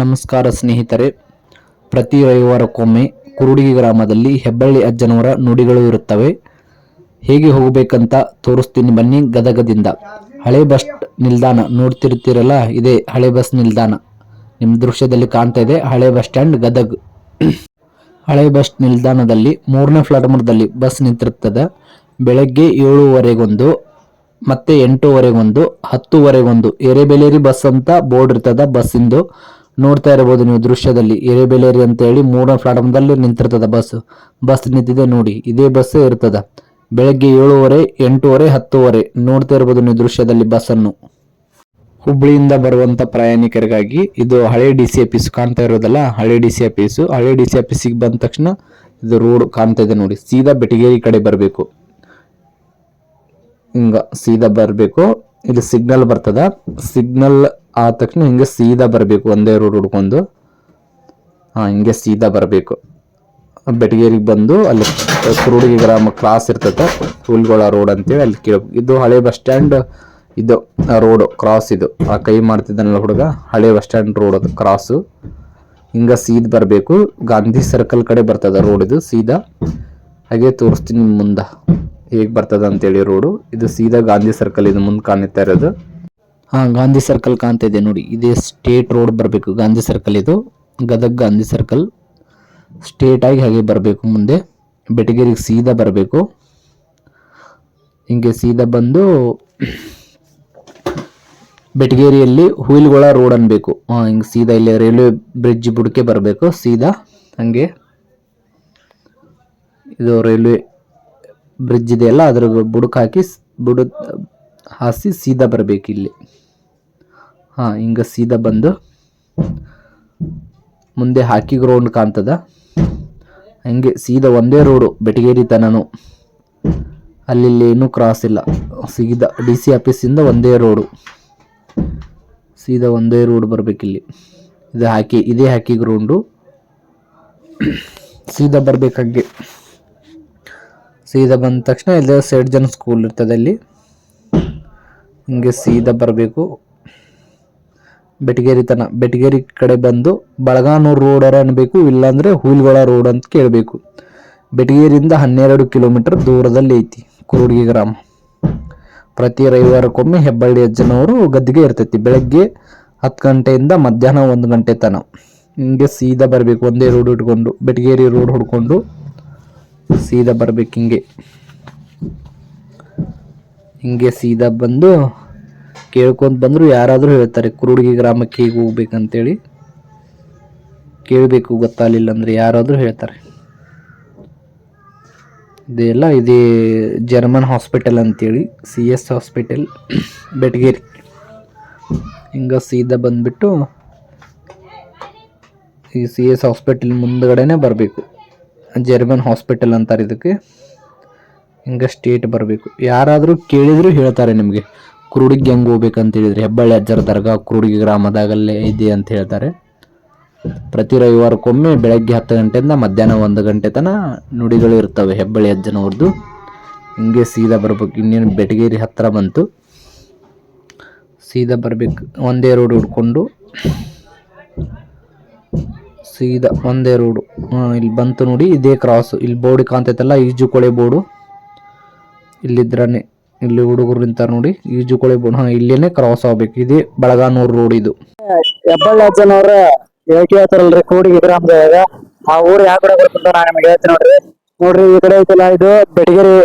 ನಮಸ್ಕಾರ ಸ್ನೇಹಿತರೆ. ಪ್ರತಿ ರವಿವಾರಕ್ಕೊಮ್ಮೆ ಕುರುಡಿಗೆ ಗ್ರಾಮದಲ್ಲಿ ಹೆಬ್ಬಳ್ಳಿ ಅಜ್ಜನವರ ನುಡಿಗಳು ಇರುತ್ತವೆ. ಹೇಗೆ ಹೋಗಬೇಕಂತ ತೋರಿಸ್ತೀನಿ ಬನ್ನಿ ಗದಗದಿಂದ. ಹಳೆ ಬಸ್ ನಿಲ್ದಾಣ ನೋಡ್ತಿರ್ತೀರಲ್ಲ, ಇದೆ ಹಳೆ ಬಸ್ ನಿಲ್ದಾಣ. ನಿಮ್ಮ ದೃಶ್ಯದಲ್ಲಿ ಕಾಣ್ತಾ ಇದೆ ಹಳೆ ಬಸ್ ಸ್ಟ್ಯಾಂಡ್ ಗದಗ್. ಹಳೆ ಬಸ್ ನಿಲ್ದಾಣದಲ್ಲಿ ಮೂರನೇ ಫ್ಲಾಟ್ಫಾರ್ಮ್ದಲ್ಲಿ ಬಸ್ ನಿಂತಿರುತ್ತದೆ. ಬೆಳಗ್ಗೆ ಏಳುವರೆಗೊಂದು, ಮತ್ತೆ ಎಂಟೂವರೆಗೊಂದು, ಹತ್ತುವರೆಗೊಂದು, ಎರೆಬೆಲೇರಿ ಬಸ್ ಅಂತ ಬೋರ್ಡ್ ಇರ್ತದ ಬಸ್ಸಿಂದು. ನೋಡ್ತಾ ಇರಬಹುದು ನೀವು ದೃಶ್ಯದಲ್ಲಿ. ಎರೆಬೆಲೇರಿ ಅಂತ ಹೇಳಿ ಮೂರನೇ ಪ್ಲಾಟ್ಫಾರ್ಮದಲ್ಲಿ ನಿಂತಿರ್ತದ ಬಸ್. ಬಸ್ ನಿಂತಿದೆ ನೋಡಿ, ಇದೇ ಬಸ್ ಇರ್ತದ. ಬೆಳಗ್ಗೆ ಏಳುವರೆ, ಎಂಟೂವರೆ, ಹತ್ತುವರೆ. ನೋಡ್ತಾ ಇರಬಹುದು ನೀವು ದೃಶ್ಯದಲ್ಲಿ ಬಸ್ ಅನ್ನು ಹುಬ್ಳಿಯಿಂದ ಬರುವಂತ ಪ್ರಯಾಣಿಕರಿಗಾಗಿ ಇದು ಹಳೆ ಡಿ ಸಿ ಆಫೀಸ್ ಕಾಣ್ತಾ ಇರೋದಲ್ಲ, ಹಳೆ ಡಿ ಸಿ ಆಫೀಸು. ಹಳೆ ಡಿ ಸಿ ಆಫೀಸಿಗೆ ಬಂದ ತಕ್ಷಣ ಇದು ರೋಡ್ ಕಾಣ್ತಾ ಇದೆ ನೋಡಿ, ಸೀದಾ ಬೆಟಗೇರಿ ಕಡೆ ಬರಬೇಕು. ಹಿಂಗ ಸೀದಾ ಬರಬೇಕು. ಇಲ್ಲಿ ಸಿಗ್ನಲ್ ಬರ್ತದ. ಸಿಗ್ನಲ್ ಆದ ತಕ್ಷಣ ಹಿಂಗೆ ಸೀದಾ ಬರಬೇಕು, ಒಂದೇ ರೋಡ್ ಹುಡ್ಕೊಂಡು. ಹಾಂ, ಹಿಂಗೆ ಸೀದಾ ಬರಬೇಕು. ಬೆಟಗೇರಿಗೆ ಬಂದು ಅಲ್ಲಿ ಕುರುಡಿಗೆ ಗ್ರಾಮ ಕ್ರಾಸ್ ಇರ್ತದೆ ಹುಲ್ಗೊಳ ರೋಡ್ ಅಂತೇಳಿ ಅಲ್ಲಿ ಕೇಳಬೇಕು ಇದು ಹಳೆ ಬಸ್ ಸ್ಟ್ಯಾಂಡ್ ಇದು ರೋಡ್ ಕ್ರಾಸ್ ಇದು. ಆ ಕೈ ಮಾಡ್ತಿದ್ದಾನಲ್ಲ ಹುಡುಗ, ಹಳೆ ಬಸ್ ಸ್ಟ್ಯಾಂಡ್ ರೋಡ್ ಅದು ಕ್ರಾಸು ಹಿಂಗೆ ಸೀದ್ ಬರಬೇಕು, ಗಾಂಧಿ ಸರ್ಕಲ್ ಕಡೆ ಬರ್ತದ ರೋಡ್ ಇದು, ಸೀದಾ. ಹಾಗೆ ತೋರಿಸ್ತೀನಿ ಮುಂದೆ, ಹೇಗೆ ಬರ್ತದೆ ಅಂತೇಳಿ ರೋಡು ಇದು ಸೀದಾ ಗಾಂಧಿ ಸರ್ಕಲ್ ಇದು ಮುಂದೆ ಕಾಣುತ್ತಾ ಇರೋದು. ಹಾ, ಗಾಂಧಿ ಸರ್ಕಲ್ ಕಾಣ್ತಾ ಇದೆ ನೋಡಿ. ಇದೇ ಸ್ಟೇಟ್ ರೋಡ್ ಬರಬೇಕು. ಗಾಂಧಿ ಸರ್ಕಲ್ ಇದು. ಗದಗ್ ಗಾಂಧಿ ಸರ್ಕಲ್ ಸ್ಟೇಟ್ ಆಗಿ ಹಾಗೆ ಬರಬೇಕು ಮುಂದೆ. ಬೆಟಗೇರಿಗೆ ಸೀದಾ ಬರಬೇಕು. ಹಿಂಗೆ ಸೀದಾ ಬಂದು ಬೆಟಗೇರಿಯಲ್ಲಿ ಹುಯಿಲ್ಗೊಳ ರೋಡ್ ಅನ್ಬೇಕು. ಹಿಂಗೆ ಸೀದಾ ಇಲ್ಲಿ ರೈಲ್ವೆ ಬ್ರಿಡ್ಜ್ ಬುಡಕ್ಕೆ ಬರಬೇಕು. ಸೀದಾ ಹಂಗೆ. ಇದು ರೈಲ್ವೆ ಬ್ರಿಡ್ಜ್ ಇದೆಯಲ್ಲ ಅದ್ರ ಬುಡಕ್ ಹಾಕಿ ಬುಡ ಹಾಸಿ ಸೀದಾ ಬರಬೇಕು ಇಲ್ಲಿ. ಹಾಂ, ಹಿಂಗೆ ಸೀದಾ ಬಂದು ಮುಂದೆ ಹಾಕಿ ಗ್ರೌಂಡ್ ಕಾಣ್ತದ. ಹಂಗೆ ಸೀದಾ ಒಂದೇ ರೋಡು ಬೆಟಗೇರಿ ತನನು. ಅಲ್ಲಿ ಏನೂ ಕ್ರಾಸ್ ಇಲ್ಲ. ಸೀದಾ ಡಿ ಸಿ ಆಫೀಸಿಂದ ಒಂದೇ ರೋಡು ಸೀದಾ ಒಂದೇ ರೋಡ್ ಬರಬೇಕಿಲ್ಲಿ ಇದು ಹಾಕಿ, ಇದೇ ಹಾಕಿ ಗ್ರೌಂಡು ಸೀದಾ ಬರಬೇಕಂಗೆ. ಸೀದಾ ಬಂದ ತಕ್ಷಣ ಇದೆ ಸೈಡ್ ಜನ ಸ್ಕೂಲ್ ಇರ್ತದೆ ಅಲ್ಲಿ. ಹಿಂಗೆ ಸೀದಾ ಬರಬೇಕು. ಬೆಟಗೇರಿ ತನ, ಬೆಟಗೇರಿ ಕಡೆ ಬಂದು ಬಳಗಾನೂರು ರೋಡರ ಅನ್ಬೇಕು, ಇಲ್ಲಾಂದ್ರೆ ಹುಲ್ಗೊಳ ರೋಡ್ ಅಂತ ಕೇಳಬೇಕು. ಬೆಟಗೇರಿಯಿಂದ ಹನ್ನೆರಡು ಕಿಲೋಮೀಟರ್ ದೂರದಲ್ಲಿ ಐತಿ, ಕುರುಡ್ಗಿ ಗ್ರಾಮ. ಪ್ರತಿ ರವಿವಾರಕ್ಕೊಮ್ಮೆ ಹೆಬ್ಬಳ್ಳಿ ಅಜ್ಜನವರು ಗದ್ದಿಗೆ ಇರ್ತೈತಿ. ಬೆಳಗ್ಗೆ ಹತ್ತು ಗಂಟೆಯಿಂದ ಮಧ್ಯಾಹ್ನ ಒಂದು ಗಂಟೆ ತನ. ಹಿಂಗೆ ಸೀದಾ ಬರಬೇಕು, ಒಂದೇ ರೋಡ್ ಹಿಡ್ಕೊಂಡು ಬೆಟಗೇರಿ ರೋಡ್ ಹುಡ್ಕೊಂಡು ಸೀದಾ ಬರಬೇಕು ಹಿಂಗೆ. ಹಿಂಗೆ ಸೀದಾ ಬಂದು ಕೇಳ್ಕೊಂತ ಬಂದ್ರು ಯಾರಾದರೂ ಹೇಳ್ತಾರೆ, ಕುರುಡಿಗೆ ಗ್ರಾಮಕ್ಕೆ ಹೀಗೆ ಹೋಗ್ಬೇಕಂತೇಳಿ. ಕೇಳಬೇಕು, ಗೊತ್ತಾಗಲಿಲ್ಲ ಅಂದರೆ ಯಾರಾದರೂ ಹೇಳ್ತಾರೆ. ಇದೆಲ್ಲ ಇದೇ ಜರ್ಮನ್ ಹಾಸ್ಪಿಟಲ್ ಅಂತೇಳಿ ಸಿ ಎಸ್ ಹಾಸ್ಪಿಟಲ್ ಬೆಟಗೇರಿ ಹಿಂಗೆ ಸೀದಾ ಬಂದ್ಬಿಟ್ಟು ಈ ಸಿ ಎಸ್ ಹಾಸ್ಪಿಟಲ್ ಮುಂದಗಡೆನೇ ಬರಬೇಕು. ಜರ್ಮನ್ ಹಾಸ್ಪಿಟಲ್ ಅಂತಾರೆ ಇದಕ್ಕೆ. ಹಿಂಗ ಸ್ಟೇಟ್ ಬರಬೇಕು? ಯಾರಾದರೂ ಕೇಳಿದರೂ ಹೇಳ್ತಾರೆ ನಿಮಗೆ. ಕುರುಡಿಗೆ ಹೆಂಗೆ ಹೋಗ್ಬೇಕಂತ ಹೇಳಿದರೆ ಹೆಬ್ಬಳ್ಳಿ ಅಜ್ಜರ ದರ್ಗಾ, ಕುರುಡಿಗೆ ಗ್ರಾಮದಾಗಲ್ಲೇ ಇದೆ ಅಂತ ಹೇಳ್ತಾರೆ. ಪ್ರತಿ ರವಿವಾರಕ್ಕೊಮ್ಮೆ ಬೆಳಗ್ಗೆ ಹತ್ತು ಗಂಟೆಯಿಂದ ಮಧ್ಯಾಹ್ನ ಒಂದು ಗಂಟೆ ತನಕ ನುಡಿಗಳು ಇರ್ತವೆ ಹೆಬ್ಬಳ್ಳಿ ಅಜ್ಜನವ್ರದ್ದು. ಹಿಂಗೆ ಸೀದಾ ಬರ್ಬೇಕು. ಇನ್ನೇನು ಬೆಟಗೇರಿ ಹತ್ತಿರ ಬಂತು. ಸೀದಾ ಬರಬೇಕು. ಒಂದೇ ರೋಡ್ ಹುಡ್ಕೊಂಡು ಸೀದಾ ಒಂದೇ ರೋಡು ಇಲ್ಲಿ ಬಂತು ನೋಡಿ, ಇದೇ ಕ್ರಾಸು ಇಲ್ಲಿ ಬೋರ್ಡ್ ಕಾಣ್ತೈತಲ್ಲ, ಈಜುಕೊಳೆ ಬೋರ್ಡು. ಇಲ್ಲಿದ್ರನೆ, ಇಲ್ಲಿ ಹುಡುಗರು ನಿಂತಾರ ನೋಡಿ, ಈಜುಕೊಳಿ ಹಾಂ ಇಲ್ಲೇನೆ ಕ್ರಾಸ್ ಆಗ್ಬೇಕು. ಇದೇ ಬಳಗಾನೂರ್ ರೋಡ್ ಇದು. ಹೆಬ್ಬಳ್ಳಿ ಅವ್ರ ಹೇಳ್ತಿ ಹೇಳ್ತಾರಲ್ರಿ ಕೂಡಿಗೆ ಗ್ರಾಮದಾಗ ಆ ಊರ್ ಯಾವ ಕಡೆ ನಾ ನಿಮ್ಗೆ ನೋಡ್ರಿ. ನೋಡ್ರಿ, ಈ ಕಡೆ ಐತಲ್ಲ, ಇದು ಬೆಟಗೇರಿ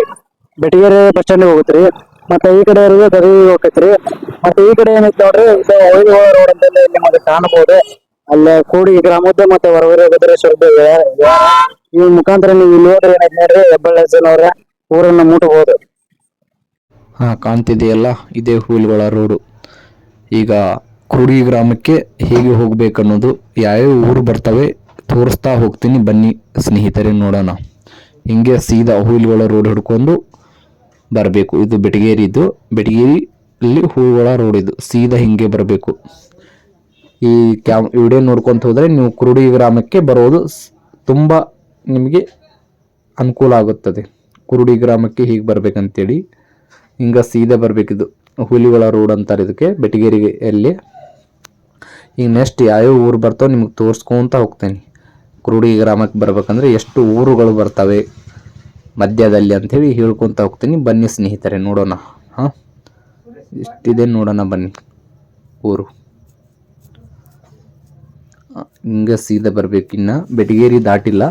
ಬೆಟಗೇರಿ ಬಸ್ ಸ್ಟ್ಯಾಂಡ್ ಹೋಗುತ್ರಿ. ಮತ್ತೆ ಈ ಕಡೆ ಇರೋದು ಗದಗಿ ಹೋಗತ್ರಿ ಮತ್ತೆ ಈ ಕಡೆ ಏನೈತೆ ನೋಡ್ರಿ, ಇದು ಒಯ್ಲು ರೋಡ್ ಅಂತ ನಿಮಗೆ ಕಾಣಬಹುದು ಅಲ್ಲೇ ಕೂಡಿ ಗ್ರಾಮದ ಮತ್ತೆ ಹೊರಗಡೆ ಭದ್ರೇಶ್ವರ ಈ ಮುಖಾಂತರ ನೀವು ಇಲ್ಲಿ ಹೋದ್ರೆ ಏನೈತಿ ನೋಡ್ರಿ ಹೆಬ್ಬಳ್ಳಿ ಅಜ್ಜನವ್ರ ಊರನ್ನ ಮುಟ್ಟಬಹುದು ಹಾ, ಕಾಣ್ತಿದೆಯಲ್ಲ? ಇದೇ ಹೂಲ್ಗಳ ರೋಡು. ಈಗ ಕುರುಡಿ ಗ್ರಾಮಕ್ಕೆ ಹೇಗೆ ಹೋಗ್ಬೇಕನ್ನೋದು, ಯಾವ್ಯಾವ ಊರು ಬರ್ತವೆ ತೋರಿಸ್ತಾ ಹೋಗ್ತೀನಿ. ಬನ್ನಿ ಸ್ನೇಹಿತರೆ, ನೋಡೋಣ. ಹಿಂಗೆ ಸೀದಾ ಹೂಲ್ಗಳ ರೋಡ್ ಹಿಡ್ಕೊಂಡು ಬರಬೇಕು. ಇದು ಬೆಟಗೇರಿ ಇದು ಬೆಟಗೇರಿಲಿ ಹೂಗಳ ರೋಡ್ ಇದು. ಸೀದಾ ಹಿಂಗೆ ಬರಬೇಕು. ಈ ಕ್ಯಾಮ್, ವಿಡಿಯೋ ನೋಡ್ಕೊಂತ ಹೋದರೆ ನೀವು ಕುರುಡಿ ಗ್ರಾಮಕ್ಕೆ ಬರೋದು ತುಂಬ ನಿಮಗೆ ಅನುಕೂಲ ಆಗುತ್ತದೆ. ಕುರುಡಿ ಗ್ರಾಮಕ್ಕೆ ಹೀಗೆ ಬರ್ಬೇಕಂತೇಳಿ ಹಿಂಗೆ ಸೀದಾ ಬರಬೇಕಿದು. ಹುಲಿಗಳ ರೋಡ್ ಅಂತಾರೆ ಇದಕ್ಕೆ ಬೆಟ್ಟಗೇರಿಗೆ ಎಲ್ಲಿ ಈಗ ನೆಕ್ಸ್ಟ್ ಯಾವ್ಯಾವ ಊರು ಬರ್ತಾವೆ ನಿಮಗೆ ತೋರಿಸ್ಕೊಂತ ಹೋಗ್ತೇನೆ. ಕುರುಡಿ ಗ್ರಾಮಕ್ಕೆ ಬರ್ಬೇಕಂದ್ರೆ ಎಷ್ಟು ಊರುಗಳು ಬರ್ತವೆ ಮಧ್ಯದಲ್ಲಿ ಅಂಥೇಳಿ ಹೇಳ್ಕೊತ ಹೋಗ್ತೀನಿ. ಬನ್ನಿ ಸ್ನೇಹಿತರೆ, ನೋಡೋಣ. ಹಾಂ? ಇಷ್ಟಿದೆ ನೋಡೋಣ ಬನ್ನಿ ಊರು. ಹಿಂಗೆ ಸೀದಾ ಬರಬೇಕು. ಇನ್ನು ಬೆಟಗೇರಿ ದಾಟಿಲ್ಲ,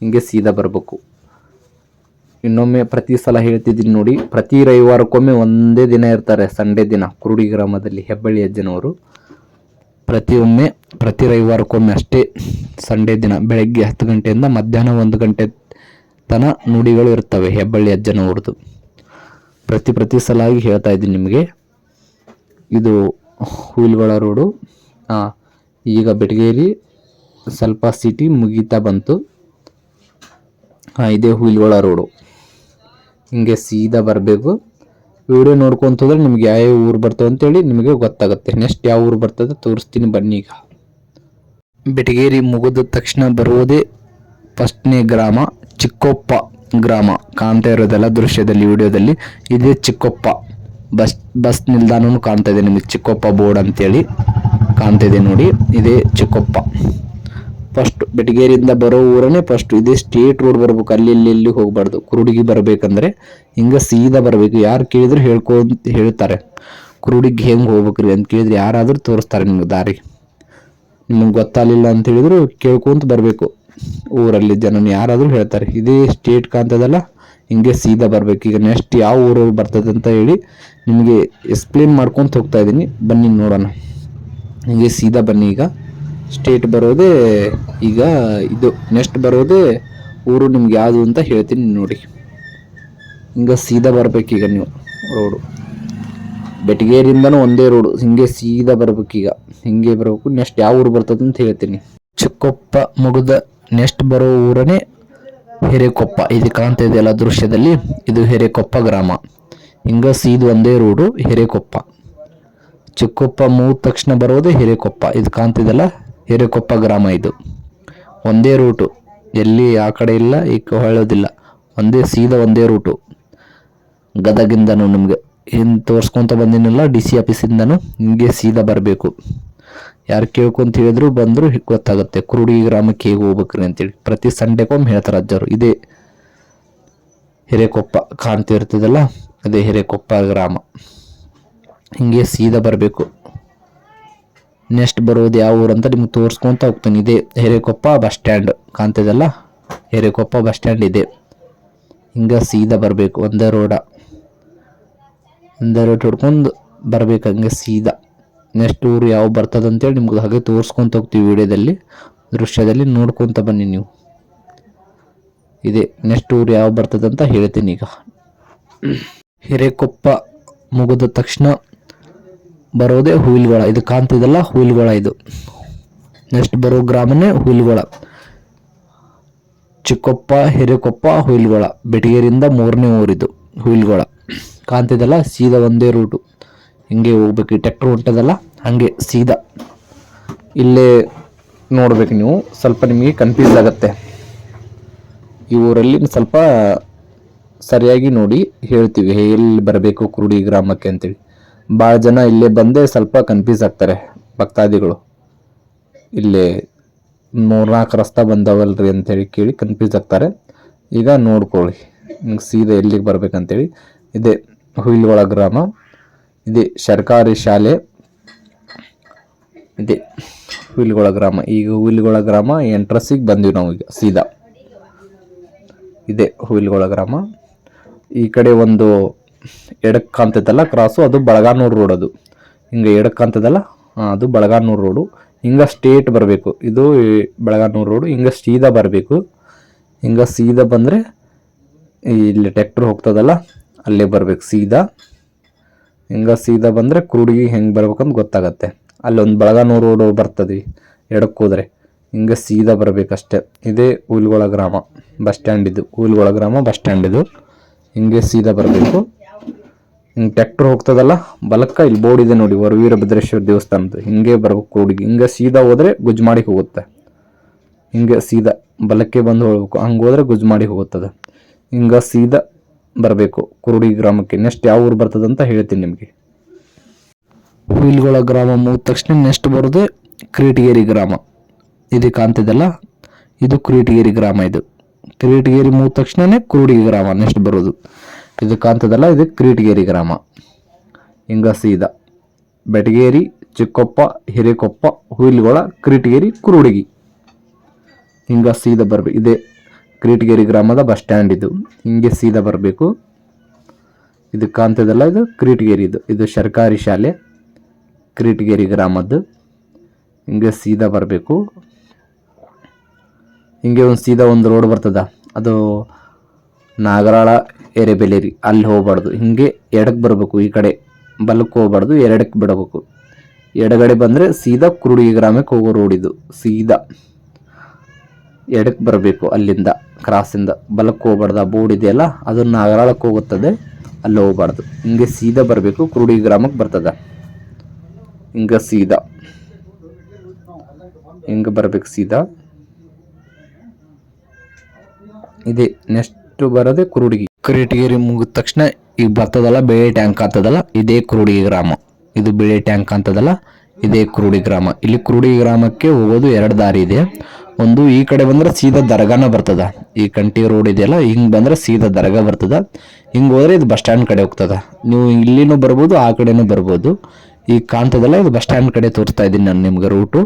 ಹಿಂಗೆ ಸೀದಾ ಬರಬೇಕು. ಇನ್ನೊಮ್ಮೆ ಪ್ರತಿ ಸಲ ಹೇಳ್ತಿದ್ದೀನಿ ನೋಡಿ, ಪ್ರತಿ ರವಿವಾರಕ್ಕೊಮ್ಮೆ ಒಂದೇ ದಿನ ಇರ್ತಾರೆ ಸಂಡೇ ದಿನ. ಕುರುಡಿ ಗ್ರಾಮದಲ್ಲಿ ಹೆಬ್ಬಳ್ಳಿ ಅಜ್ಜನವರು. ಪ್ರತಿಯೊಮ್ಮೆ, ಪ್ರತಿ ರವಿವಾರಕ್ಕೊಮ್ಮೆ ಅಷ್ಟೇ ಸಂಡೇ ದಿನ, ಬೆಳಗ್ಗೆ ಹತ್ತು ಗಂಟೆಯಿಂದ ಮಧ್ಯಾಹ್ನ ಒಂದು ಗಂಟೆ ತನ ನುಡಿಗಳು ಇರ್ತವೆ ಹೆಬ್ಬಳ್ಳಿ ಅಜ್ಜನವ್ರದ್ದು. ಪ್ರತಿ ಪ್ರತಿ ಸಲ ಆಗಿ ಹೇಳ್ತಾ ಇದ್ದೀನಿ ನಿಮಗೆ. ಇದು ಹುಯಿಲ್ಗೊಳ ರೋಡು. ಈಗ ಬೆಟಗೇರಿ ಸ್ವಲ್ಪ ಸಿಟಿ ಮುಗೀತಾ ಬಂತು. ಹಾಂ ಇದೇ ಹುಯಿಲ್ಗೊಳ ರೋಡು. ಹಿಂಗೆ ಸೀದಾ ಬರಬೇಕು. ವಿಡಿಯೋ ನೋಡ್ಕೊಂತ ಹೋದ್ರೆ ನಿಮ್ಗೆ ಯಾವ ಊರು ಅಂತ ಅಂತೇಳಿ ನಿಮಗೆ ಗೊತ್ತಾಗುತ್ತೆ. ನೆಕ್ಸ್ಟ್ ಯಾವ ಊರು ಬರ್ತದೆ ತೋರಿಸ್ತೀನಿ ಬನ್ನಿ ಈಗ. ಬೆಟಗೇರಿ ಮುಗಿದ ತಕ್ಷಣ ಬರುವುದೇ ಫಸ್ಟ್ನೇ ಗ್ರಾಮ, ಚಿಕ್ಕೊಪ್ಪ ಗ್ರಾಮ. ಕಾಣ್ತಾ ಇರೋದೆಲ್ಲ ದೃಶ್ಯದಲ್ಲಿ, ವಿಡಿಯೋದಲ್ಲಿ. ಇದೇ ಚಿಕ್ಕೊಪ್ಪ. ಬಸ್ ಬಸ್ ನಿಲ್ದಾಣವೂ ಕಾಣ್ತಾ ಇದೆ ನಿಮಗೆ. ಚಿಕ್ಕೊಪ್ಪ ಬೋರ್ಡ್ ಅಂತೇಳಿ ಕಾಣ್ತಾ ಇದೆ ನೋಡಿ. ಇದೇ ಚಿಕ್ಕೊಪ್ಪ. ಫಸ್ಟ್ ಬೆಟಗೇರಿಯಿಂದ ಬರೋ ಊರನೇ ಫಸ್ಟ್ ಇದೇ ಸ್ಟೇಟ್ ರೋಡ್ ಬರ್ಬೇಕು. ಅಲ್ಲಿ, ಇಲ್ಲಿ ಇಲ್ಲಿ ಹೋಗಬಾರ್ದು. ಕುರುಡಿಗೆ ಬರಬೇಕಂದ್ರೆ ಹಿಂಗೆ ಸೀದಾ ಬರಬೇಕು. ಯಾರು ಕೇಳಿದ್ರು ಹೇಳ್ಕೊಂತ ಹೇಳ್ತಾರೆ. ಕುರುಡಿಗೆ ಹೆಂಗ್ ಹೋಗ್ಬೇಕ್ರಿ ಅಂತ ಕೇಳಿದ್ರೆ ಯಾರಾದರೂ ತೋರಿಸ್ತಾರೆ ನಿಮ್ಗೆ ದಾರಿ. ನಿಮ್ಗೆ ಗೊತ್ತಾಗಲಿಲ್ಲ ಅಂತ ಹೇಳಿದ್ರು ಕೇಳ್ಕೊಂತ ಬರಬೇಕು. ಊರಲ್ಲಿ ಜನ ಯಾರಾದರೂ ಹೇಳ್ತಾರೆ. ಇದೇ ಸ್ಟೇಟ್ ಕಾಂತದಲ್ಲ ಹಿಂಗೆ ಸೀದಾ ಬರಬೇಕು. ಈಗ ನೆಕ್ಸ್ಟ್ ಯಾವ ಊರು ಬರ್ತದೆ ಅಂತ ಹೇಳಿ ನಿಮಗೆ ಎಕ್ಸ್ಪ್ಲೇನ್ ಮಾಡ್ಕೊಂತ ಹೋಗ್ತಾ ಇದ್ದೀನಿ. ಬನ್ನಿ ನೋಡೋಣ. ಹಿಂಗೆ ಸೀದಾ ಬನ್ನಿ ಈಗ. ಸ್ಟೇಟ್ ಬರೋದೇ ಈಗ ಇದು. ನೆಕ್ಸ್ಟ್ ಬರೋದೇ ಊರು ನಿಮ್ಗೆ ಯಾವುದು ಅಂತ ಹೇಳ್ತೀನಿ ನೋಡಿ. ಹಿಂಗೆ ಸೀದಾ ಬರ್ಬೇಕೀಗ ನೀವು ರೋಡು ಬೆಟಗೇರಿಂದನೂ ಒಂದೇ ರೋಡು ಹಿಂಗೆ ಸೀದಾ ಈಗ. ಹಿಂಗೆ ಬರಬೇಕು. ನೆಕ್ಸ್ಟ್ ಯಾವ ಊರು ಬರ್ತದೆ ಅಂತ ಹೇಳ್ತೀನಿ. ಚಿಕ್ಕೊಪ್ಪ, ಮುಗಿದ. ನೆಕ್ಸ್ಟ್ ಬರೋ ಊರನೇ ಹಿರೇಕೊಪ್ಪ. ಇದು ಕಾಣ್ತಾ ಇದೆಯಲ್ಲ ದೃಶ್ಯದಲ್ಲಿ. ಇದು ಹಿರೇಕೊಪ್ಪ ಗ್ರಾಮ. ಹಿಂಗೆ ಸೀದು ಒಂದೇ ರೋಡು ಹಿರೇಕೊಪ್ಪ. ಚಿಕ್ಕೊಪ್ಪ ಮುಗಿದ ತಕ್ಷಣ ಬರೋದೇ ಹಿರೇಕೊಪ್ಪ. ಇದು ಕಾಣ್ತಿದೆಯಲ್ಲ ಹಿರೇಕೊಪ್ಪ ಗ್ರಾಮ ಇದು. ಒಂದೇ ರೂಟು. ಎಲ್ಲಿ ಆ ಕಡೆ ಇಲ್ಲ, ಈ ಹೊಳ್ಳೋದಿಲ್ಲ. ಒಂದೇ, ಸೀದಾ ಒಂದೇ ರೂಟು. ಗದಗಿಂದನು ನಿಮಗೆ. ಏನು ತೋರಿಸ್ಕೊತ ಬಂದಿನಲ್ಲ, ಡಿ ಸಿ ಆಫೀಸಿಂದನು, ಹಿಂಗೆ ಸೀದಾ ಬರಬೇಕು. ಯಾರು ಕೇಳ್ಕೊಂತ ಹೇಳಿದ್ರು, ಬಂದ್ರು ಗೊತ್ತಾಗುತ್ತೆ. ಕುರುಡಿ ಗ್ರಾಮಕ್ಕೆ ಹೇಗೆ ಹೋಗ್ಬೇಕ್ರಿ ಅಂತೇಳಿ. ಪ್ರತಿ ಸಂಡೆಗೊಮ್ಮೆ ಹೇಳ್ತಾರೆ ಅಜ್ಜರು. ಇದೇ ಹಿರೇಕೊಪ್ಪ ಕಾಣ್ತಿರ್ತದಲ್ಲ ಅದೇ ಹಿರೇಕೊಪ್ಪ ಗ್ರಾಮ. ಹಿಂಗೆ ಸೀದಾ ಬರಬೇಕು. ನೆಕ್ಸ್ಟ್ ಬರೋದು ಯಾವ ಊರು ಅಂತ ನಿಮ್ಗೆ ತೋರಿಸ್ಕೊಂತ ಹೋಗ್ತೀನಿ. ಇದೆ ಹಿರೇಕೊಪ್ಪ ಬಸ್ ಸ್ಟ್ಯಾಂಡ್ ಕಾಣ್ತದಲ್ಲ ಹಿರೇಕೊಪ್ಪ ಬಸ್ ಸ್ಟ್ಯಾಂಡ್ ಇದೆ. ಹಿಂಗೆ ಸೀದಾ ಬರಬೇಕು. ಒಂದೇ ರೋಡ ಒಂದೇ ರೋಡ್ ಹೊಡ್ಕೊಂಡು ಬರಬೇಕು ಹಂಗೆ ಸೀದಾ. ನೆಕ್ಸ್ಟ್ ಊರು ಯಾವ ಬರ್ತದೆ ಅಂತೇಳಿ ನಿಮ್ಗೆ ಹಾಗೆ ತೋರಿಸ್ಕೊಂತ ಹೋಗ್ತೀವಿ ವಿಡಿಯೋದಲ್ಲಿ. ದೃಶ್ಯದಲ್ಲಿ ನೋಡ್ಕೊಂತ ಬನ್ನಿ ನೀವು. ಇದೆ. ನೆಕ್ಸ್ಟ್ ಊರು ಯಾವ ಬರ್ತದೆ ಅಂತ ಹೇಳ್ತೀನಿ ಈಗ. ಹಿರೇಕೊಪ್ಪ ಮುಗಿದ ತಕ್ಷಣ ಬರೋದೇ ಹುಯಿಲ್ಗಳ. ಇದು ಕಾಣ್ತಿದಲ್ಲ, ಹುಯಿಲ್ಗಳ ಇದು. ನೆಕ್ಸ್ಟ್ ಬರೋ ಗ್ರಾಮನೇ ಹುಯಿಲ್ಗಳ. ಚಿಕ್ಕೊಪ್ಪ, ಹಿರೇಕೊಪ್ಪ, ಹುಯಿಲ್ಗಳ. ಬೆಟಗೇರಿಯಿಂದ ಮೂರನೇ ಊರಿದು, ಹುಯಿಲ್ಗಳ. ಕಾಣ್ತಿದಲ್ಲ, ಸೀದಾ ಒಂದೇ ರೂಟು ಹಿಂಗೆ ಹೋಗ್ಬೇಕು, ಈ ಟ್ರ್ಯಾಕ್ಟರ್ ಹೊಂಟದಲ್ಲ, ಹಾಗೆ ಸೀದಾ. ಇಲ್ಲೇ ನೋಡ್ಬೇಕು ನೀವು, ಸ್ವಲ್ಪ ನಿಮಗೆ ಕನ್ಫ್ಯೂಸ್ ಆಗುತ್ತೆ. ಈ ಊರಲ್ಲಿ ಸ್ವಲ್ಪ ಸರಿಯಾಗಿ ನೋಡಿ ಹೇಳ್ತೀವಿ, ಎಲ್ಲಿ ಬರಬೇಕು ಕುರುಡಿ ಗ್ರಾಮಕ್ಕೆ ಅಂತೇಳಿ. ಭಾಳ ಜನ ಇಲ್ಲೇ ಬಂದೇ ಸ್ವಲ್ಪ ಕನ್ಫ್ಯೂಸ್ ಆಗ್ತಾರೆ, ಭಕ್ತಾದಿಗಳು. ಇಲ್ಲಿ ಮೂರ್ನಾಲ್ಕು ರಸ್ತೆ ಬಂದವಲ್ರಿ ಅಂತೇಳಿ ಕೇಳಿ ಕನ್ಫ್ಯೂಸ್ ಆಗ್ತಾರೆ. ಈಗ ನೋಡ್ಕೊಳ್ಳಿ ಸೀದಾ ಎಲ್ಲಿಗೆ ಬರ್ಬೇಕಂತೇಳಿ. ಇದೆ ಹುಯಿಲ್ಗೊಳ ಗ್ರಾಮ, ಇದೆ ಸರ್ಕಾರಿ ಶಾಲೆ, ಇದೆ ಹುಯಿಲ್ಗೊಳ ಗ್ರಾಮ. ಈಗ ಹುಯಿಲ್ಗೊಳ ಗ್ರಾಮ ಎಂಟ್ರಸ್ಸಿಗೆ ಬಂದ್ವಿ ನಾವು ಈಗ ಸೀದಾ. ಇದೆ ಹುಯಿಲ್ಗೊಳ ಗ್ರಾಮ. ಈ ಕಡೆ ಒಂದು ಎಡಕ್ಕೆ ಕಾಣ್ತೈತಲ್ಲ ಕ್ರಾಸು ಅದು ಬಳಗಾನೂರು ರೋಡ್ ಅದು. ಹಿಂಗೆ ಎಡಕ್ಕೆ ಕಾಣ್ತದಲ್ಲ ಅದು ಬಳಗಾನೂರು ರೋಡು ಹಿಂಗೆ ಸ್ಟೇಟ್ ಬರಬೇಕು. ಇದು ಬೆಳಗಾನೂರು ಬಳಗಾನೂರು ರೋಡು ಹಿಂಗೆ ಸೀದಾ ಬರಬೇಕು. ಹಿಂಗೆ ಸೀದಾ ಬಂದರೆ ಇಲ್ಲಿ ಟ್ಯಾಕ್ಟ್ರ್ ಹೋಗ್ತದಲ್ಲ, ಅಲ್ಲೇ ಬರಬೇಕು ಸೀದಾ. ಹಿಂಗೆ ಸೀದಾ ಬಂದರೆ ಕುರುಡಿಗೆ ಹೆಂಗೆ ಬರ್ಬೇಕಂತ ಗೊತ್ತಾಗತ್ತೆ. ಅಲ್ಲೊಂದು ಬೆಳಗಾನೂರು ರೋಡು ಬರ್ತದೆ ಎಡಕ್ಕೆ ಹೋದರೆ. ಹಿಂಗೆ ಸೀದಾ ಬರಬೇಕಷ್ಟೇ ಇದೇ ಹುಲ್ಗೊಳ ಗ್ರಾಮ, ಬಸ್ ಸ್ಟ್ಯಾಂಡ್ ಇದು. ಹುಲ್ಗೊಳ ಗ್ರಾಮ, ಬಸ್ ಸ್ಟ್ಯಾಂಡ್ ಇದು. ಹಿಂಗೆ ಸೀದಾ ಬರಬೇಕು. ಹಿಂಗೆ ಟ್ರ್ಯಾಕ್ಟರ್ ಹೋಗ್ತದಲ್ಲ, ಬಲಕ್ಕ ಇಲ್ಲಿ ಬೋರ್ಡ್ ಇದೆ ನೋಡಿ ವರ ವೀರಭದ್ರೇಶ್ವರ ದೇವಸ್ಥಾನದ ಹಿಂಗೆ ಬರ್ಬೇಕು ರೋಡಿಗೆ. ಹಿಂಗೆ ಸೀದಾ ಹೋದ್ರೆ ಮಾಡಿ ಹೋಗುತ್ತೆ. ಹಿಂಗೆ ಸೀದಾ ಬಲಕ್ಕೆ ಬಂದು ಹೋಗ್ಬೇಕು. ಹಂಗೆ ಹೋದ್ರೆ ಮಾಡಿ ಹೋಗುತ್ತದೆ. ಹಿಂಗೆ ಸೀದಾ ಬರಬೇಕು ಕುರುಡಿ ಗ್ರಾಮಕ್ಕೆ. ನೆಕ್ಸ್ಟ್ ಯಾವ ಊರು ಬರ್ತದೆ ಅಂತ ಹೇಳ್ತೀನಿ ನಿಮಗೆ. ಹುಯಿಲ್ಗೊಳ ಗ್ರಾಮ ಮುಗಿದ ತಕ್ಷಣ ನೆಕ್ಸ್ಟ್ ಬರೋದು ಕ್ರೀಟಗೇರಿ ಗ್ರಾಮ. ಇದು ಕಾಣ್ತಿದೆಲ್ಲ ಇದು ಕ್ರೀಟಗೇರಿ ಗ್ರಾಮ ಇದು. ಕ್ರೀಟಗೇರಿ ಮುಗಿದ ತಕ್ಷಣನೇ ಕುರುಡಿ ಗ್ರಾಮ ನೆಕ್ಸ್ಟ್ ಬರೋದು. ಇದು ಕಾಣ್ತದಲ್ಲ ಇದು ಕ್ರೀಟಗೇರಿ ಗ್ರಾಮ. ಹಿಂಗ ಸೀದಾ. ಬೆಟಗೇರಿ, ಚಿಕ್ಕೊಪ್ಪ, ಹಿರೇಕೊಪ್ಪ, ಹುಯಿಲ್ಗೊಳ, ಕ್ರೀಟಗೇರಿ, ಕುರುಡಿಗಿ. ಹಿಂಗ ಸೀದಾ ಬರ್ಬೇಕು ಇದೇ ಕ್ರೀಟಗೇರಿ ಗ್ರಾಮದ ಬಸ್ ಸ್ಟ್ಯಾಂಡ್ ಇದು. ಹಿಂಗೆ ಸೀದಾ ಬರಬೇಕು. ಇದು ಕಾಣ್ತದಲ್ಲ ಇದು ಕ್ರೀಟಗೇರಿ ಇದು ಇದು ಸರ್ಕಾರಿ ಶಾಲೆ, ಕ್ರೀಟಗೇರಿ ಗ್ರಾಮದ್ದು. ಹಿಂಗೆ ಸೀದಾ ಬರಬೇಕು. ಹಿಂಗೆ ಒಂದು ಸೀದಾ ಒಂದು ರೋಡ್ ಬರ್ತದ. ಅದು ನಾಗರಾಳ ಎರೆಬೆಲೆರಿ ಅಲ್ಲಿ ಹೋಗ್ಬಾರ್ದು. ಹಿಂಗೆ ಎಡಕ್ಕೆ ಬರಬೇಕು ಈ ಕಡೆ. ಬಲಕ್ಕೆ ಹೋಗ್ಬಾರ್ದು ಎರಡಕ್ಕೆ ಬಿಡಬೇಕು. ಎಡಗಡೆ ಬಂದರೆ ಸೀದಾ ಕುರುಡಿ ಗ್ರಾಮಕ್ಕೆ ಹೋಗೋ ರೋಡ್ ಇದು. ಸೀದಾ ಎಡಕ್ಕೆ ಬರಬೇಕು ಅಲ್ಲಿಂದ ಕ್ರಾಸಿಂದ ಬಲಕ್ಕೆ ಹೋಗ್ಬಾರ್ದು, ಆ ಬೋರ್ಡ್ ಇದೆಯಲ್ಲ, ಅದು ನಾಗರಾಳಕ್ಕೆ ಹೋಗುತ್ತದೆ. ಅಲ್ಲಿ ಹೋಗ್ಬಾರ್ದು. ಹಿಂಗೆ ಸೀದಾ ಬರಬೇಕು, ಕುರುಡಿ ಗ್ರಾಮಕ್ಕೆ ಬರ್ತದ. ಹಿಂಗೆ ಸೀದಾ. ಹಿಂಗೆ ಬರಬೇಕು ಸೀದಾ. ಇದೆ ನೆಕ್ಸ್ಟ್ ಬರೋದೇ ಕುರುಡಿಗಿ. ಕ್ರೀಟಗಿರಿ ಮುಗಿದ ತಕ್ಷಣ ಈಗ ಬರ್ತದಲ್ಲ, ಬೆಳೆ ಟ್ಯಾಂಕ್ ಅಂತದಲ್ಲ ಇದೇ ಕುರುಡಿಗಿ ಗ್ರಾಮ. ಇದು ಬೆಳೆ ಟ್ಯಾಂಕ್ ಅಂತದಲ್ಲ, ಇದೇ ಕುರುಡಿ ಗ್ರಾಮ. ಇಲ್ಲಿ ಕುರುಡಿ ಗ್ರಾಮಕ್ಕೆ ಹೋಗೋದು ಎರಡು ದಾರಿ ಇದೆ. ಒಂದು ಈ ಕಡೆ ಬಂದ್ರೆ ಸೀದಾ ದರ್ಗಾನ ಬರ್ತದ. ಈ ಕಂಟಿ ರೋಡ್ ಇದೆಯಲ್ಲ, ಹಿಂಗ್ ಬಂದ್ರೆ ಸೀದಾ ದರ್ಗಾ ಬರ್ತದ. ಹಿಂಗ್ ಹೋದ್ರೆ ಇದು ಬಸ್ ಸ್ಟ್ಯಾಂಡ್ ಕಡೆ ಹೋಗ್ತದ. ನೀವು ಇಲ್ಲಿನೂ ಬರ್ಬೋದು, ಆ ಕಡೆನೂ ಬರ್ಬೋದು. ಈಗ ಕಾಣ್ತದಲ್ಲ, ಇದು ಬಸ್ ಸ್ಟ್ಯಾಂಡ್ ಕಡೆ ತೋರಿಸ್ತಾ ಇದ್ದೀನಿ ನಾನು ನಿಮ್ಗೆ ರೂಟು.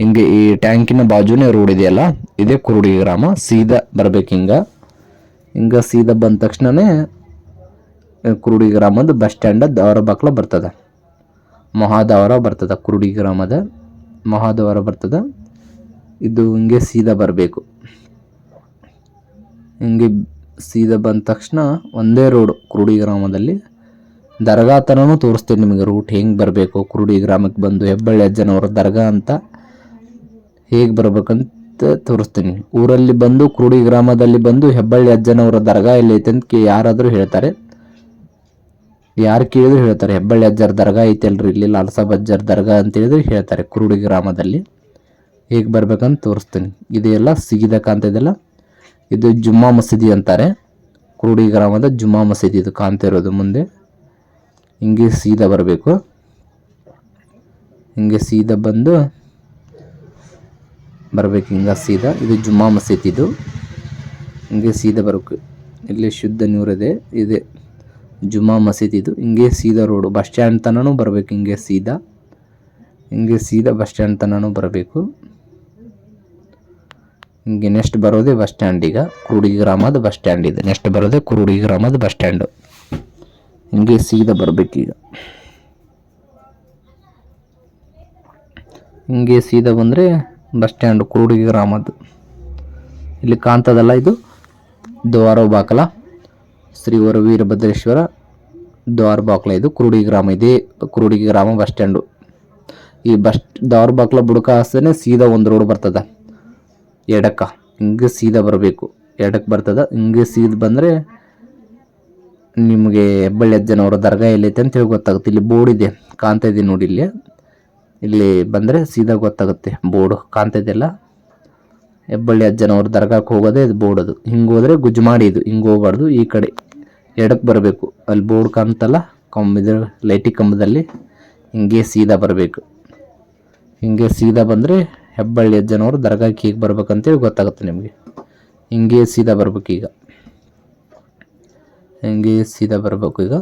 ಹಿಂಗೆ ಈ ಟ್ಯಾಂಕಿನ ಬಾಜುನೇ ರೋಡ್ ಇದೆಯಲ್ಲ, ಇದೇ ಕುರುಡಿ ಗ್ರಾಮ, ಸೀದಾ ಬರ್ಬೇಕು ಹಿಂಗ ಹಿಂಗ ಸೀದಾ ಬಂದ ತಕ್ಷಣನೇ ಕುರುಡಿ ಗ್ರಾಮದ ಬಸ್ ಸ್ಟ್ಯಾಂಡ್ ದವರ ಬಾಕ್ಲ ಬರ್ತದ. ಮಹಾದವರ ಬರ್ತದ ಕುರುಡಿ ಗ್ರಾಮದ ಮಹಾದವರ ಬರ್ತದ. ಇದು ಹಿಂಗೆ ಸೀದಾ ಬರಬೇಕು. ಹಿಂಗೆ ಸೀದಾ ಬಂದ ತಕ್ಷಣ ಒಂದೇ ರೋಡ್ ಕುರುಡಿ ಗ್ರಾಮದಲ್ಲಿ ದರ್ಗಾ ಥರನೂ ತೋರಿಸ್ತೀನಿ ನಿಮಗೆ ರೂಟ್ ಹೆಂಗೆ ಬರಬೇಕು. ಕುರುಡಿ ಗ್ರಾಮಕ್ಕೆ ಬಂದು ಹೆಬ್ಬಳ್ಳಿ ಅಜ್ಜನವರ ದರ್ಗಾ ಅಂತ ಹೇಗೆ ಬರ್ಬೇಕಂತ ತೋರಿಸ್ತೀನಿ. ಊರಲ್ಲಿ ಬಂದು ಕುರುಡಿ ಗ್ರಾಮದಲ್ಲಿ ಬಂದು ಹೆಬ್ಬಳ್ಳಿ ಅಜ್ಜನವರ ದರ್ಗಾ ಇಲ್ಲಿ ಐತೆ ಅಂತ ಯಾರಾದರೂ ಹೇಳ್ತಾರೆ? ಯಾರು ಕೇಳಿದ್ರು ಹೇಳ್ತಾರೆ, ಹೆಬ್ಬಳ್ಳಿ ಅಜ್ಜರ ದರ್ಗಾ ಐತಲ್ರಿ ಇಲ್ಲಿ ಲಾಲ್ಸಾಬ್ ಅಜ್ಜರ ದರ್ಗಾ ಅಂತ ಹೇಳಿದ್ರೆ ಹೇಳ್ತಾರೆ ಕುರುಡಿ ಗ್ರಾಮದಲ್ಲಿ. ಹೇಗೆ ಬರ್ಬೇಕಂತ ತೋರಿಸ್ತೀನಿ. ಇದೆಲ್ಲ ಸಿಗಿದ ಕಾಣ್ತಿದೆಲ್ಲ ಇದು ಜುಮ್ಮಾ ಮಸೀದಿ ಅಂತಾರೆ. ಕುರುಡಿ ಗ್ರಾಮದ ಜುಮ್ಮಾ ಮಸೀದಿ ಇದು ಕಾಣ್ತಾ ಇರೋದು ಮುಂದೆ. ಹಿಂಗೆ ಸೀದಾ ಬರಬೇಕು. ಹಿಂಗೆ ಸೀದಾ ಬಂದು ಬರ್ಬೇಕು, ಹಿಂಗೆ ಸೀದಾ. ಇದು ಜುಮ್ಮಾ ಮಸೀದ್ ಇದು. ಹಿಂಗೆ ಸೀದಾ ಬರಬೇಕು ಇಲ್ಲಿ ಶುದ್ಧ ನೂರಿದೆ ಇದೆ. ಜುಮ್ಮಾ ಮಸೀದ್ ಇದು. ಹಿಂಗೆ ಸೀದಾ ರೋಡು. ಬಸ್ ಸ್ಟ್ಯಾಂಡ್ ತನೂ ಬರಬೇಕು, ಹಿಂಗೆ ಸೀದಾ. ಹಿಂಗೆ ಸೀದಾ ಬಸ್ ಸ್ಟ್ಯಾಂಡ್ ತನೂ ಬರಬೇಕು. ಹಿಂಗೆ ನೆಕ್ಸ್ಟ್ ಬರೋದೇ ಬಸ್ ಸ್ಟ್ಯಾಂಡ್ ಈಗ. ಕುರುಡಿ ಗ್ರಾಮದ ಬಸ್ ಸ್ಟ್ಯಾಂಡ್ ಇದೆ. ನೆಕ್ಸ್ಟ್ ಬರೋದೇ ಕುರುಡಿ ಗ್ರಾಮದ ಬಸ್ ಸ್ಟ್ಯಾಂಡು. ಹಿಂಗೆ ಸೀದಾ ಬರಬೇಕೀಗ ಹಿಂಗೆ ಸೀದಾ ಬಂದರೆ ಬಸ್ ಸ್ಟ್ಯಾಂಡ್ ಕುರುಡಿ ಗ್ರಾಮದ್ದು ಇಲ್ಲಿ ಕಾಣ್ತದಲ್ಲ ಇದು ದ್ವಾರ ಬಾಕಲ ಶ್ರೀ ವರ ವೀರಭದ್ರೇಶ್ವರ ದ್ವಾರ ಬಾಕಲ ಇದು ಕುರುಡಿ ಗ್ರಾಮ ಇದೇ ಕುರುಡಿ ಗ್ರಾಮ ಬಸ್ ಸ್ಟ್ಯಾಂಡು ಈ ಬಸ್ ದ್ವಾರ ಬಾಕಲ ಬುಡಕ ಹಾಸ್ತೇನೆ ಸೀದಾ ಒಂದು ರೋಡ್ ಬರ್ತದ. ಎಡಕ್ಕ. ಹಿಂಗೆ ಸೀದಾ ಬರಬೇಕು. ಎಡಕ್ಕೆ ಬರ್ತದ. ಹಿಂಗೆ ಸೀದ ಬಂದರೆ ನಿಮಗೆ ಹೆಬ್ಬಳ್ಳಿ ಅಜ್ಜನವರ ದರ್ಗಾ ಎಲ್ಲೈತೆ ಅಂತ ಹೇಳಿ ಗೊತ್ತಾಗುತ್ತೆ. ಇಲ್ಲಿ ಬೋರ್ಡ್ ಇದೆ. ಕಾಣ್ತಾ ಇದೆ ನೋಡಿ ಇಲ್ಲಿ. ಇಲ್ಲಿ ಬಂದರೆ ಸೀದಾ ಗೊತ್ತಾಗುತ್ತೆ ಬೋರ್ಡು ಕಾಣ್ತಿದ್ದೆಲ್ಲ ಹೆಬ್ಬಳ್ಳಿ ಅಜ್ಜನವ್ರ ದರ್ಗಾಕ್ಕೆ ಹೋಗೋದೇ ಇದು ಬೋರ್ಡ್ ಅದು. ಹಿಂಗೆ ಹೋದರೆ ಗುಜ್ಮಾಡಿ ಇದು. ಹಿಂಗೆ ಹೋಗ್ಬಾರ್ದು. ಈ ಕಡೆ ಎಡಕ್ಕೆ ಬರಬೇಕು. ಅಲ್ಲಿ ಬೋರ್ಡ್ ಕಾಣ್ತಲ್ಲ? ಕಂಬ ಇದ್ರ ಲೈಟಿ ಕಂಬದಲ್ಲಿ ಹಿಂಗೆ ಸೀದಾ ಬರಬೇಕು. ಹಿಂಗೆ ಸೀದಾ ಬಂದರೆ ಹೆಬ್ಬಳ್ಳಿ ಅಜ್ಜನವ್ರ ದರ್ಗಾಕ್ಕೆ ಹೀಗೆ ಬರ್ಬೇಕಂತೇಳಿ ಗೊತ್ತಾಗುತ್ತೆ ನಿಮಗೆ. ಹಿಂಗೆ ಸೀದಾ ಬರ್ಬೇಕು ಈಗ. ಹಿಂಗೆ ಸೀದಾ ಬರಬೇಕು ಈಗ.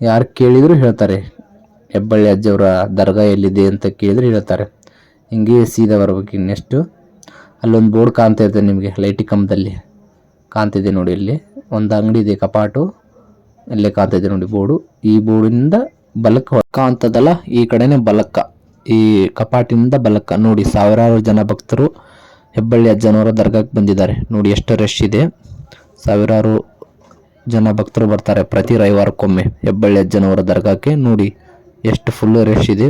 ಯಾರು ಕೇಳಿದರೂ ಹೇಳ್ತಾರೆ. ಹೆಬ್ಬಳ್ಳಿ ಅಜ್ಜವರ ದರ್ಗಾ ಎಲ್ಲಿದೆ ಅಂತ ಕೇಳಿದ್ರೆ ಹೇಳ್ತಾರೆ. ಹಿಂಗೆ ಸೀದಾ ಬರ್ಬೇಕು ನೆಕ್ಸ್ಟು ಅಲ್ಲೊಂದು ಬೋರ್ಡ್ ಕಾಣ್ತಾ ಇದೆ ನಿಮಗೆ, ಲೈಟಿ ಕಂಬದಲ್ಲಿ. ಕಾಣ್ತಿದೆ ನೋಡಿ ಇಲ್ಲಿ. ಒಂದು ಅಂಗಡಿ ಇದೆ, ಕಪಾಟು. ಕಾಣ್ತಾ ಇದೆ ನೋಡಿ ಬೋರ್ಡು. ಈ ಬೋರ್ಡಿನಿಂದ ಬಲಕ್ಕೆ ಕಾಣ್ತದಲ್ಲ, ಈ ಕಡೆನೇ ಬಲಕ್ಕ. ಈ ಕಪಾಟಿನಿಂದ ಬಲಕ್ಕ. ನೋಡಿ, ಸಾವಿರಾರು ಜನ ಭಕ್ತರು ಹೆಬ್ಬಳ್ಳಿ ಅಜ್ಜನವರ ದರ್ಗಾಕ್ಕೆ ಬಂದಿದ್ದಾರೆ. ನೋಡಿ, ಎಷ್ಟು ರಶ್ ಇದೆ. ಸಾವಿರಾರು ಜನ ಭಕ್ತರು ಬರ್ತಾರೆ ಪ್ರತಿ ರವಿವಾರಕ್ಕೊಮ್ಮೆ ಹೆಬ್ಬಳ್ಳಿ ಅಜ್ಜನವರ ದರ್ಗಾಕ್ಕೆ. ನೋಡಿ ಎಷ್ಟು ಫುಲ್ ರಶ್ ಇದೆ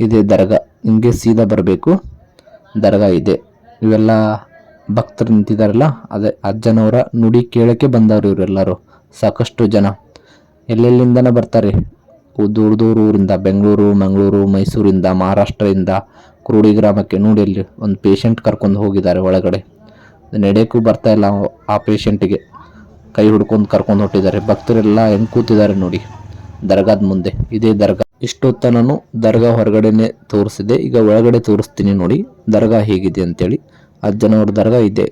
ಇದೆ ದರ್ಗಾ. ಹಿಂಗೆ ಸೀದಾ ಬರಬೇಕು. ದರ್ಗಾ ಇದೆ. ಇವೆಲ್ಲ ಭಕ್ತರು ನಿಂತಿದ್ದಾರಲ್ಲ ಅದೇ ಅಜ್ಜನವರ ನುಡಿ ಕೇಳೋಕ್ಕೆ ಬಂದವರು ಇವರೆಲ್ಲರೂ. ಸಾಕಷ್ಟು ಜನ. ಎಲ್ಲೆಲ್ಲಿಂದನೇ ಬರ್ತಾರೆ? ದೂರ ದೂರ ಊರಿಂದ, ಬೆಂಗಳೂರು, ಮಂಗಳೂರು, ಮೈಸೂರಿಂದ, ಮಹಾರಾಷ್ಟ್ರದಿಂದ, ಕುರುಡಿ ಗ್ರಾಮಕ್ಕೆ ನೋಡಿ ಅಲ್ಲಿ ಒಂದು ಪೇಷಂಟ್ ಕರ್ಕೊಂಡು ಹೋಗಿದ್ದಾರೆ ಒಳಗಡೆ. ನಡೆಯೋಕ್ಕೂ ಬರ್ತಾ ಇಲ್ಲ ಆ ಪೇಷಂಟಿಗೆ ಕೈ ಹುಡ್ಕೊಂಡು ಕರ್ಕೊಂಡು ಹೊಟ್ಟಿದ್ದಾರೆ ಭಕ್ತರೆಲ್ಲ ಹೆಂಗೆ ಕೂತಿದ್ದಾರೆ ನೋಡಿ. ದರ್ಗಾದ ಮುಂದೆ. ಇದೇ ದರ್ಗಾ. ಇಷ್ಟೊತ್ತ ನಾನು ದರ್ಗಾ ಹೊರಗಡೆನೆ ತೋರಿಸಿದೆ. ಈಗ ಒಳಗಡೆ ತೋರಿಸ್ತೀನಿ ನೋಡಿ, ದರ್ಗಾ ಹೇಗಿದೆ ಅಂತೇಳಿ. ಅಜ್ಜನವ್ರ ದರ್ಗಾ ಇದೆ.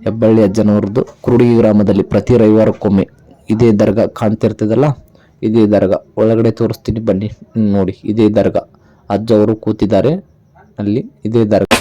ಹೆಬ್ಬಳ್ಳಿ ಅಜ್ಜನವ್ರದ್ದು ಕುರುಡಿ ಗ್ರಾಮದಲ್ಲಿ ಪ್ರತಿ ರವಿವಾರಕ್ಕೊಮ್ಮೆ ಇದೇ ದರ್ಗಾ ಕಾಣ್ತಿರ್ತದಲ್ಲ, ಇದೇ ದರ್ಗಾ. ಒಳಗಡೆ ತೋರಿಸ್ತೀನಿ ಬನ್ನಿ, ನೋಡಿ, ಇದೇ ದರ್ಗಾ. ಅಜ್ಜ ಅವರು ಕೂತಿದ್ದಾರೆ, ಅಲ್ಲಿ ಇದೇ ದರ್ಗಾ.